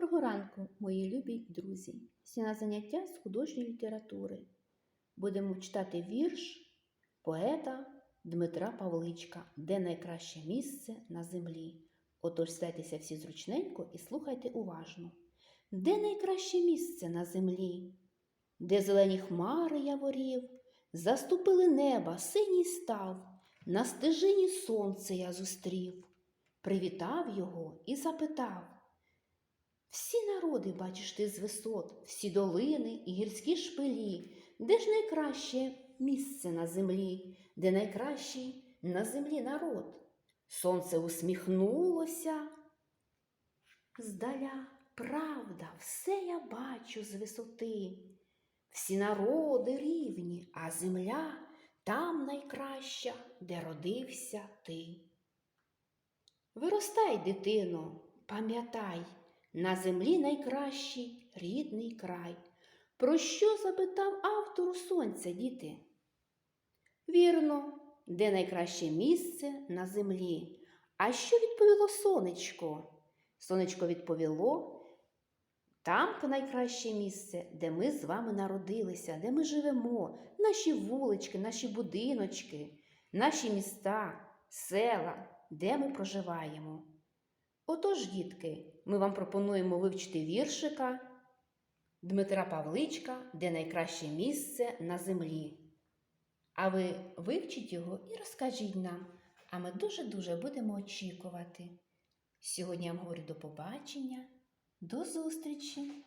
Доброго ранку, мої любі друзі! Сьогодні заняття з художньої літератури. Будемо читати вірш поета Дмитра Павличка Де найкраще місце на землі. Отож сідайтеся всі зручненько і слухайте уважно. Де найкраще місце на землі? Де зелені хмари яворів, заступили неба, синій став, на стежині сонце я зустрів, привітав його і запитав. Всі народи бачиш ти з висот, всі долини і гірські шпилі, де ж найкраще місце на землі, де найкращий на землі народ. Сонце усміхнулося. Здаля, правда, все я бачу з висоти. Всі народи рівні, а земля там найкраща, де родився ти. Виростай, дитино, пам'ятай, на землі найкращий рідний край. Про що запитав автору сонця, діти? Вірно, де найкраще місце на землі. А що відповіло сонечко? Сонечко відповіло, там найкраще місце, де ми з вами народилися, де ми живемо, наші вулички, наші будиночки, наші міста, села, де ми проживаємо. Отож, дітки, ми вам пропонуємо вивчити віршика Дмитра Павличка, де найкраще місце на землі. А ви вивчіть його і розкажіть нам, а ми дуже-дуже будемо очікувати. Сьогодні я вам говорю до побачення, до зустрічі!